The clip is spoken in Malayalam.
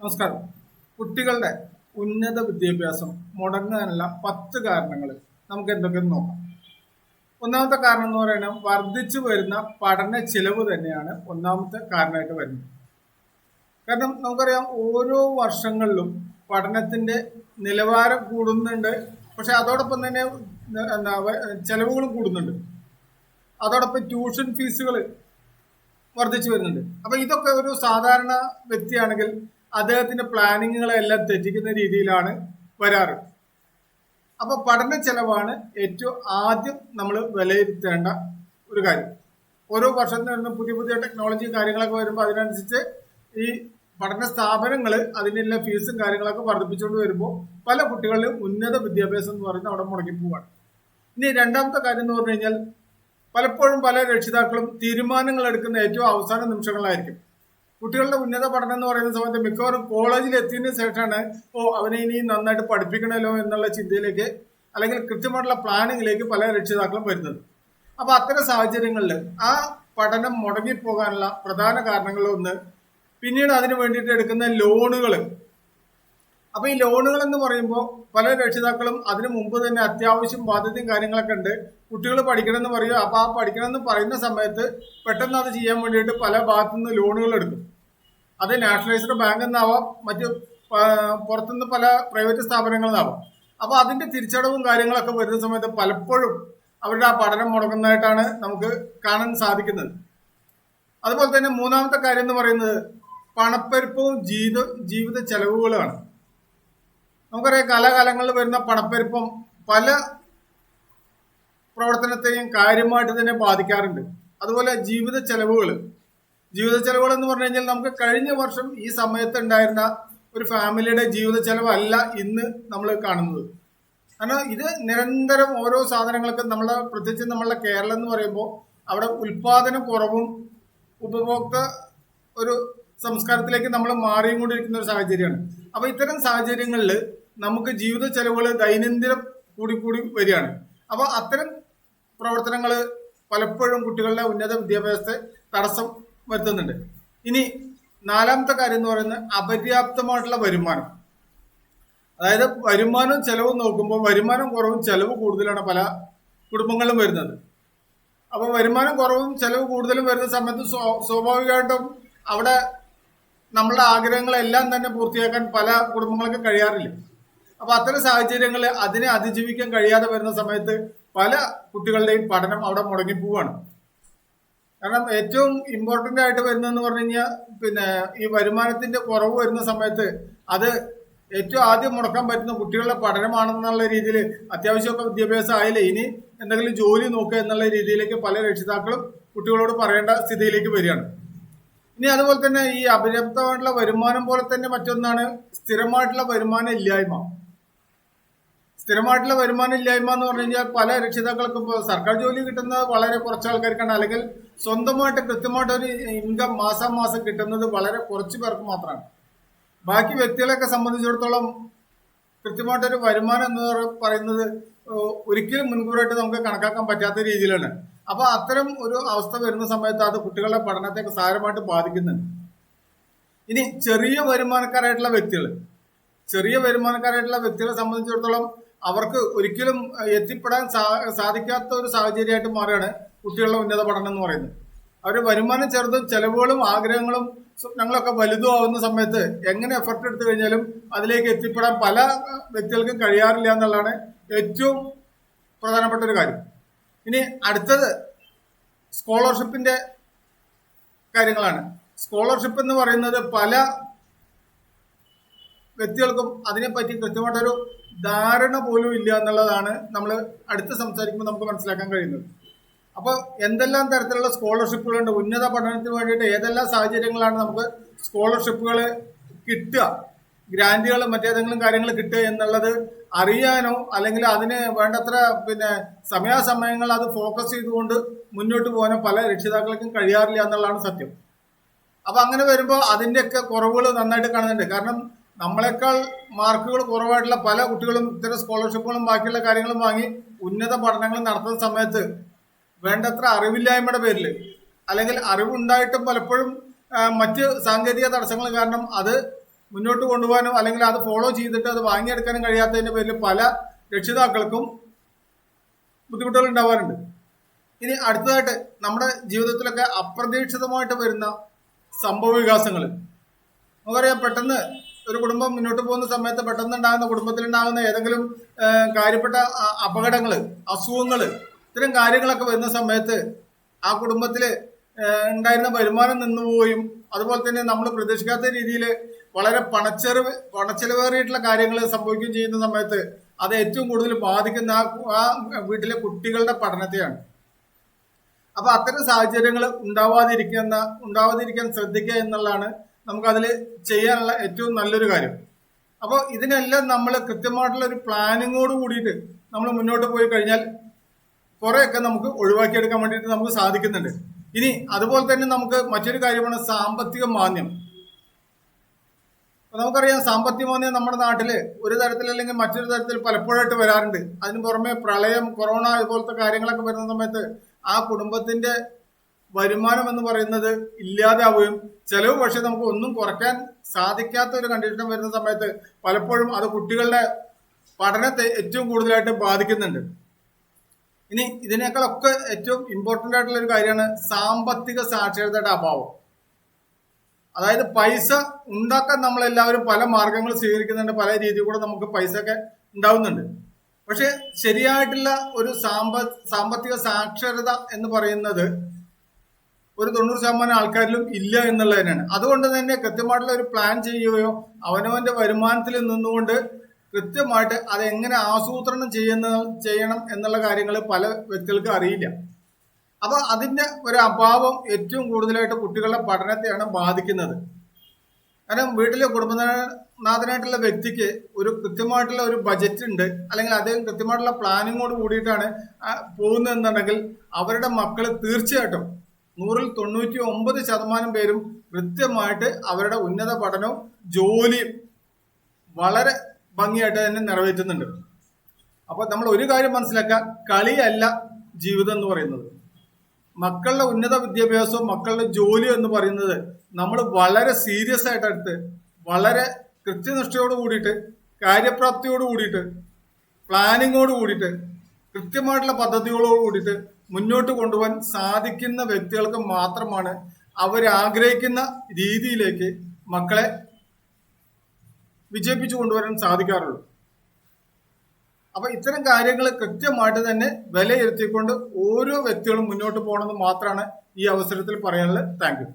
നമസ്കാരം. കുട്ടികളുടെ ഉന്നത വിദ്യാഭ്യാസം മുടങ്ങാനുള്ള പത്ത് കാരണങ്ങൾ നമുക്ക് എന്തൊക്കെയെന്ന് നോക്കാം. ഒന്നാമത്തെ കാരണം എന്ന് പറയുന്നത് വർദ്ധിച്ചു വരുന്ന പഠന ചിലവ് തന്നെയാണ് ഒന്നാമത്തെ കാരണമായിട്ട് വരുന്നത്. കാരണം നമുക്കറിയാം ഓരോ വർഷങ്ങളിലും പഠനത്തിന്റെ നിലവാരം കൂടുന്നുണ്ട്. പക്ഷെ അതോടൊപ്പം തന്നെ എന്താ ചെലവുകളും കൂടുന്നുണ്ട്. അതോടൊപ്പം ട്യൂഷൻ ഫീസുകൾ വർദ്ധിച്ചു വരുന്നുണ്ട്. അപ്പൊ ഇതൊക്കെ ഒരു സാധാരണ വ്യക്തിയാണെങ്കിൽ അദ്ദേഹത്തിന്റെ പ്ലാനിങ്ങുകളെല്ലാം തെറ്റിക്കുന്ന രീതിയിലാണ് വരാറ്. അപ്പൊ പഠന ചെലവാണ് ഏറ്റവും ആദ്യം നമ്മൾ വിലയിരുത്തേണ്ട ഒരു കാര്യം. ഓരോ വർഷത്തിൽ വരുന്ന പുതിയ പുതിയ ടെക്നോളജി കാര്യങ്ങളൊക്കെ വരുമ്പോൾ അതിനനുസരിച്ച് ഈ പഠന സ്ഥാപനങ്ങൾ അതിനുള്ള ഫീസും കാര്യങ്ങളൊക്കെ വർദ്ധിപ്പിച്ചുകൊണ്ട് വരുമ്പോൾ പല കുട്ടികളിലും ഉന്നത വിദ്യാഭ്യാസം എന്ന് പറയുന്നത് അവിടെ മുടങ്ങി പോവാണ്. ഇനി രണ്ടാമത്തെ കാര്യം എന്ന് പറഞ്ഞു കഴിഞ്ഞാൽ പലപ്പോഴും പല രക്ഷിതാക്കളും തീരുമാനങ്ങൾ എടുക്കുന്ന ഏറ്റവും അവസാന നിമിഷങ്ങളായിരിക്കും. കുട്ടികളുടെ ഉന്നത പഠനം എന്ന് പറയുന്ന സമയത്ത് മിക്കവാറും കോളേജിൽ എത്തിയതിനു ശേഷമാണ് ഓ അവനെ ഇനി നന്നായിട്ട് പഠിപ്പിക്കണമല്ലോ എന്നുള്ള ചിന്തയിലേക്ക് അല്ലെങ്കിൽ കൃത്യമായിട്ടുള്ള പ്ലാനിങ്ങിലേക്ക് പല രക്ഷിതാക്കളും വരുന്നത്. അപ്പൊ അത്തരം സാഹചര്യങ്ങളിൽ ആ പഠനം മുടങ്ങിപ്പോകാനുള്ള പ്രധാന കാരണങ്ങളിൽ ഒന്ന് പിന്നീട് അതിന് വേണ്ടിയിട്ട് എടുക്കുന്ന ലോണുകൾ അപ്പൊ ഈ ലോണുകൾ എന്ന് പറയുമ്പോൾ പല രക്ഷിതാക്കളും അതിനു മുമ്പ് തന്നെ അത്യാവശ്യം ബാധ്യതയും കാര്യങ്ങളൊക്കെ ഉണ്ട്. കുട്ടികൾ പഠിക്കണം എന്ന് പറയുക അപ്പൊ ആ പഠിക്കണം എന്ന് പറയുന്ന സമയത്ത് പെട്ടെന്ന് അത് ചെയ്യാൻ വേണ്ടിയിട്ട് പല ഭാഗത്തു നിന്ന് ലോണുകൾ എടുക്കും. അത് നാഷണലൈസ്ഡ് ബാങ്ക് എന്നാവാം മറ്റ് പുറത്തുനിന്ന് പല പ്രൈവറ്റ് സ്ഥാപനങ്ങളിൽ നിന്നാവാം. അപ്പൊ അതിന്റെ തിരിച്ചടവും കാര്യങ്ങളൊക്കെ വരുന്ന സമയത്ത് പലപ്പോഴും അവരുടെ ആ പഠനം മുടങ്ങുന്നതായിട്ടാണ് നമുക്ക് കാണാൻ സാധിക്കുന്നത്. അതുപോലെ തന്നെ മൂന്നാമത്തെ കാര്യം എന്ന് പറയുന്നത് പണപ്പെരുപ്പവും ജീവിത ജീവിത ചെലവുകളുമാണ്. നമുക്കറിയാം കാലാകാലങ്ങളിൽ വരുന്ന പണപ്പെരുപ്പം പല പ്രവർത്തനത്തെയും കാര്യമായിട്ട് തന്നെ ബാധിക്കാറുണ്ട്. അതുപോലെ ജീവിത ചെലവുകൾ ജീവിത ചെലവുകൾ എന്ന് പറഞ്ഞു കഴിഞ്ഞാൽ നമുക്ക് കഴിഞ്ഞ വർഷം ഈ സമയത്ത് ഉണ്ടായിരുന്ന ഒരു ഫാമിലിയുടെ ജീവിത ചെലവല്ല ഇന്ന് നമ്മൾ കാണുന്നത്. കാരണം ഇത് നിരന്തരം ഓരോ സാധനങ്ങൾക്ക് നമ്മൾ പ്രത്യേകിച്ച് നമ്മളുടെ കേരളം എന്ന് പറയുമ്പോൾ അവിടെ ഉൽപാദന കുറവും ഉപഭോക്ത ഒരു സംസ്കാരത്തിലേക്ക് നമ്മൾ മാറിയും കൊണ്ടിരിക്കുന്ന ഒരു സാഹചര്യമാണ്. അപ്പൊ ഇത്തരം സാഹചര്യങ്ങളിൽ നമുക്ക് ജീവിത ചെലവുകൾ ദൈനംദിനം കൂടി കൂടി വരികയാണ്. അപ്പൊ അത്തരം പ്രവർത്തനങ്ങൾ പലപ്പോഴും കുട്ടികളുടെ ഉന്നത വിദ്യാഭ്യാസത്തെ തടസ്സം വരുത്തുന്നുണ്ട്. ഇനി നാലാമത്തെ കാര്യം എന്ന് പറയുന്നത് അപര്യാപ്തമായിട്ടുള്ള വരുമാനം. അതായത് വരുമാനവും ചെലവും നോക്കുമ്പോൾ വരുമാനം കുറവും ചെലവ് കൂടുതലാണ് പല കുടുംബങ്ങളിലും വരുന്നത്. അപ്പോൾ വരുമാനം കുറവും ചെലവ് കൂടുതലും വരുന്ന സമയത്ത് സ്വാഭാവികമായിട്ടും അവിടെ നമ്മളുടെ ആഗ്രഹങ്ങളെല്ലാം തന്നെ പൂർത്തിയാക്കാൻ പല കുടുംബങ്ങൾക്കും കഴിയാറില്ല. അപ്പൊ അത്തരം സാഹചര്യങ്ങളിൽ അതിനെ അതിജീവിക്കാൻ കഴിയാതെ വരുന്ന സമയത്ത് പല കുട്ടികളുടെയും പഠനം അവിടെ മുടങ്ങി പോവാണ്. കാരണം ഏറ്റവും ഇമ്പോർട്ടന്റ് ആയിട്ട് വരുന്നതെന്ന് പറഞ്ഞു കഴിഞ്ഞാൽ പിന്നെ ഈ വരുമാനത്തിന്റെ കുറവ് വരുന്ന സമയത്ത് അത് ഏറ്റവും ആദ്യം മുടക്കാൻ പറ്റുന്ന കുട്ടികളുടെ പഠനമാണെന്നുള്ള രീതിയിൽ അത്യാവശ്യമൊക്കെ വിദ്യാഭ്യാസം ആയില്ലേ? ഇനി എന്തെങ്കിലും ജോലി നോക്കുക എന്നുള്ള രീതിയിലേക്ക് പല രക്ഷിതാക്കളും കുട്ടികളോട് പറയേണ്ട സ്ഥിതിയിലേക്ക് വരികയാണ്. ഇനി അതുപോലെ തന്നെ ഈ അപര്യാപ്തമായിട്ടുള്ള വരുമാനം പോലെ തന്നെ മറ്റൊന്നാണ് സ്ഥിരമായിട്ടുള്ള വരുമാനം ഇല്ലായ്മ. സ്ഥിരമായിട്ടുള്ള വരുമാനം ഇല്ലായ്മ എന്ന് പറഞ്ഞു കഴിഞ്ഞാൽ പല രക്ഷിതാക്കൾക്കും ഇപ്പോൾ സർക്കാർ ജോലി കിട്ടുന്നത് വളരെ കുറച്ച് ആൾക്കാർക്കാണ്. അല്ലെങ്കിൽ സ്വന്തമായിട്ട് കൃത്യമായിട്ട് ഒരു ഇൻകം മാസം മാസം കിട്ടുന്നത് വളരെ കുറച്ച് പേർക്ക് മാത്രമാണ്. ബാക്കി വ്യക്തികളെയൊക്കെ സംബന്ധിച്ചിടത്തോളം കൃത്യമായിട്ടൊരു വരുമാനം എന്ന് പറയുന്നത് ഒരിക്കലും മുൻകൂറായിട്ട് നമുക്ക് കണക്കാക്കാൻ പറ്റാത്ത രീതിയിലാണ്. അപ്പൊ അത്തരം ഒരു അവസ്ഥ വരുന്ന സമയത്ത് അത് കുട്ടികളുടെ പഠനത്തെ സാരമായിട്ട് ബാധിക്കുന്നുണ്ട്. ഇനി ചെറിയ വരുമാനക്കാരായിട്ടുള്ള വ്യക്തികൾ ചെറിയ വരുമാനക്കാരായിട്ടുള്ള വ്യക്തികളെ സംബന്ധിച്ചിടത്തോളം അവർക്ക് ഒരിക്കലും എത്തിപ്പെടാൻ സാധിക്കാത്ത ഒരു സാഹചര്യമായിട്ട് മാറുകയാണ് കുട്ടികളുടെ ഉന്നത പഠനം എന്ന് പറയുന്നത്. അവർ വരുമാനം ചെറുതും ചെലവുകളും ആഗ്രഹങ്ങളും സ്വപ്നങ്ങളൊക്കെ വലുതും ആവുന്ന സമയത്ത് എങ്ങനെ എഫർട്ട് എടുത്തു കഴിഞ്ഞാലും അതിലേക്ക് എത്തിപ്പെടാൻ പല വ്യക്തികൾക്കും കഴിയാറില്ല എന്നുള്ളതാണ് ഏറ്റവും പ്രധാനപ്പെട്ട ഒരു കാര്യം. ഇനി അടുത്തത് സ്കോളർഷിപ്പിന്റെ കാര്യങ്ങളാണ്. സ്കോളർഷിപ്പ് എന്ന് പറയുന്നത് പല വ്യക്തികൾക്കും അതിനെപ്പറ്റി കൃത്യമായിട്ടൊരു ധാരണ പോലും ഇല്ല എന്നുള്ളതാണ് നമ്മൾ അടുത്ത് സംസാരിക്കുമ്പോൾ നമുക്ക് മനസ്സിലാക്കാൻ കഴിയുന്നത്. അപ്പോൾ എന്തെല്ലാം തരത്തിലുള്ള സ്കോളർഷിപ്പുകളുണ്ട് ഉന്നത പഠനത്തിന് വേണ്ടിയിട്ട് ഏതെല്ലാം സാഹചര്യങ്ങളാണ് നമുക്ക് സ്കോളർഷിപ്പുകൾ കിട്ടുക? ഗ്രാന്റുകൾ മറ്റേതെങ്കിലും കാര്യങ്ങൾ കിട്ടുക എന്നുള്ളത് അറിയാനോ അല്ലെങ്കിൽ അതിന് വേണ്ടത്ര പിന്നെ സമയാസമയങ്ങൾ അത് ഫോക്കസ് ചെയ്തുകൊണ്ട് മുന്നോട്ട് പോകാനോ പല രക്ഷിതാക്കൾക്കും കഴിയാറില്ല എന്നുള്ളതാണ് സത്യം. അപ്പൊ അങ്ങനെ വരുമ്പോൾ അതിന്റെയൊക്കെ കുറവുകൾ നന്നായിട്ട് കാണുന്നുണ്ട്. കാരണം നമ്മളെക്കാൾ മാർക്കുകൾ കുറവായിട്ടുള്ള പല കുട്ടികളും ഇത്തരം സ്കോളർഷിപ്പുകളും ബാക്കിയുള്ള കാര്യങ്ങളും വാങ്ങി ഉന്നത പഠനങ്ങൾ നടത്തുന്ന സമയത്ത് വേണ്ടത്ര അറിവില്ലായ്മയുടെ പേരിൽ അല്ലെങ്കിൽ അറിവുണ്ടായിട്ടും പലപ്പോഴും മറ്റ് സാങ്കേതിക തടസ്സങ്ങൾ കാരണം അത് മുന്നോട്ട് കൊണ്ടുപോകാനും അല്ലെങ്കിൽ അത് ഫോളോ ചെയ്തിട്ട് അത് വാങ്ങിയെടുക്കാനും കഴിയാത്തതിന്റെ പേരിൽ പല രക്ഷിതാക്കൾക്കും ബുദ്ധിമുട്ടുകൾ ഉണ്ടാവാറുണ്ട്. ഇനി അടുത്തതായിട്ട് നമ്മുടെ ജീവിതത്തിലൊക്കെ അപ്രതീക്ഷിതമായിട്ട് വരുന്ന സംഭവ വികാസങ്ങൾ. നമുക്കറിയാം പെട്ടെന്ന് ഒരു കുടുംബം മുന്നോട്ട് പോകുന്ന സമയത്ത് പെട്ടെന്ന് ഉണ്ടാകുന്ന കുടുംബത്തിലുണ്ടാകുന്ന ഏതെങ്കിലും കാര്യപ്പെട്ട അപകടങ്ങൾ അസുഖങ്ങൾ ഇത്തരം കാര്യങ്ങളൊക്കെ വരുന്ന സമയത്ത് ആ കുടുംബത്തിൽ ഉണ്ടായിരുന്ന വരുമാനം നിന്നുപോയും അതുപോലെ തന്നെ നമ്മൾ പ്രതീക്ഷിക്കാത്ത രീതിയിൽ വളരെ പണച്ചെറിവ് പണച്ചെലവേറിയിട്ടുള്ള കാര്യങ്ങൾ സംഭവിക്കുകയും ചെയ്യുന്ന സമയത്ത് അത് ഏറ്റവും കൂടുതൽ ബാധിക്കുന്ന ആ വീട്ടിലെ കുട്ടികളുടെ പഠനത്തെയാണ്. അപ്പൊ അത്തരം സാഹചര്യങ്ങൾ ഉണ്ടാവാതിരിക്കുന്ന ഉണ്ടാവാതിരിക്കാൻ ശ്രദ്ധിക്കുക എന്നുള്ളതാണ് നമുക്കതിൽ ചെയ്യാനുള്ള ഏറ്റവും നല്ലൊരു കാര്യം. അപ്പോൾ ഇതിനെല്ലാം നമ്മൾ കൃത്യമായിട്ടുള്ള ഒരു പ്ലാനിങ്ങോട് കൂടിയിട്ട് നമ്മൾ മുന്നോട്ട് പോയി കഴിഞ്ഞാൽ കുറേയൊക്കെ നമുക്ക് ഒഴിവാക്കിയെടുക്കാൻ വേണ്ടിയിട്ട് നമുക്ക് സാധിക്കുന്നുണ്ട്. ഇനി അതുപോലെ തന്നെ നമുക്ക് മറ്റൊരു കാര്യമാണ് സാമ്പത്തിക മാന്യം നമുക്കറിയാം സാമ്പത്തിക മാന്ദ്യം നമ്മുടെ നാട്ടിൽ ഒരു തരത്തിൽ അല്ലെങ്കിൽ മറ്റൊരു തരത്തിൽ പലപ്പോഴായിട്ട് വരാറുണ്ട്. അതിന് പുറമെ പ്രളയം കൊറോണ ഇതുപോലത്തെ കാര്യങ്ങളൊക്കെ വരുന്ന സമയത്ത് ആ കുടുംബത്തിന്റെ വരുമാനം എന്ന് പറയുന്നത് ഇല്ലാതാവുകയും ചെലവ് പക്ഷേ നമുക്ക് ഒന്നും കുറയ്ക്കാൻ സാധിക്കാത്ത ഒരു കണ്ടീഷൻ വരുന്ന സമയത്ത് പലപ്പോഴും അത് കുട്ടികളുടെ പഠനത്തെ ഏറ്റവും കൂടുതലായിട്ട് ബാധിക്കുന്നുണ്ട്. ഇനി ഇതിനേക്കാളൊക്കെ ഏറ്റവും ഇമ്പോർട്ടന്റ് ആയിട്ടുള്ള ഒരു കാര്യമാണ് സാമ്പത്തിക സാക്ഷരതയുടെ അഭാവം. അതായത് പൈസ ഉണ്ടാക്കാൻ നമ്മൾ എല്ലാവരും പല മാർഗങ്ങൾ സ്വീകരിക്കുന്നുണ്ട് പല രീതിയിൽ കൂടെ നമുക്ക് പൈസ ഒക്കെ ഉണ്ടാവുന്നുണ്ട്. പക്ഷെ ശരിയായിട്ടുള്ള ഒരു സാമ്പ സാമ്പത്തിക സാക്ഷരത എന്ന് പറയുന്നത് ഒരു തൊണ്ണൂറ് ശതമാനം ആൾക്കാരിലും ഇല്ല എന്നുള്ളത് തന്നെയാണ് അതുകൊണ്ട് തന്നെ കൃത്യമായിട്ടുള്ള ഒരു പ്ലാൻ ചെയ്യുകയോ അവനവന്റെ വരുമാനത്തിൽ നിന്നുകൊണ്ട് കൃത്യമായിട്ട് അതെങ്ങനെ ആസൂത്രണം ചെയ്യുന്ന ചെയ്യണം എന്നുള്ള കാര്യങ്ങൾ പല വ്യക്തികൾക്ക് അറിയില്ല. അപ്പൊ അതിന്റെ ഒരു അഭാവം ഏറ്റവും കൂടുതലായിട്ട് കുട്ടികളുടെ പഠനത്തെയാണ് ബാധിക്കുന്നത്. കാരണം വീട്ടിലെ കുടുംബനാഥനായിട്ടുള്ള വ്യക്തിക്ക് ഒരു കൃത്യമായിട്ടുള്ള ഒരു ബജറ്റ് ഉണ്ട്. അല്ലെങ്കിൽ അദ്ദേഹം കൃത്യമായിട്ടുള്ള പ്ലാനിങ്ങോട് കൂടിയിട്ടാണ് പോകുന്നതെന്നുണ്ടെങ്കിൽ അവരുടെ മക്കൾ തീർച്ചയായിട്ടും നൂറിൽ തൊണ്ണൂറ്റി ഒമ്പത് ശതമാനം പേരും കൃത്യമായിട്ട് അവരുടെ ഉന്നത പഠനവും ജോലിയും വളരെ ഭംഗിയായിട്ട് തന്നെ നിറവേറ്റുന്നുണ്ട്. അപ്പോൾ നമ്മൾ ഒരു കാര്യം മനസ്സിലാക്കുക കളിയല്ല ജീവിതം എന്ന് പറയുന്നത്. മക്കളുടെ ഉന്നത വിദ്യാഭ്യാസവും മക്കളുടെ ജോലിയും എന്ന് പറയുന്നത് നമ്മൾ വളരെ സീരിയസ് ആയിട്ട് എടുത്ത് വളരെ കൃത്യനിഷ്ഠയോട് കൂടിയിട്ട് കാര്യപ്രാപ്തിയോട് കൂടിയിട്ട് പ്ലാനിങ്ങോട് കൂടിയിട്ട് കൃത്യമായിട്ടുള്ള പദ്ധതികളോട് കൂടിയിട്ട് മുന്നോട്ട് കൊണ്ടുപോകാൻ സാധിക്കുന്ന വ്യക്തികൾക്ക് മാത്രമാണ് അവരാഗ്രഹിക്കുന്ന രീതിയിലേക്ക് മക്കളെ വിജയിപ്പിച്ചു കൊണ്ടുവരാൻ സാധിക്കാറുള്ളൂ. അപ്പൊ ഇത്തരം കാര്യങ്ങൾ കൃത്യമായിട്ട് തന്നെ വിലയിരുത്തിക്കൊണ്ട് ഓരോ വ്യക്തികളും മുന്നോട്ട് പോകണമെന്ന് മാത്രമാണ് ഈ അവസരത്തിൽ പറയാനുള്ളത്. താങ്ക്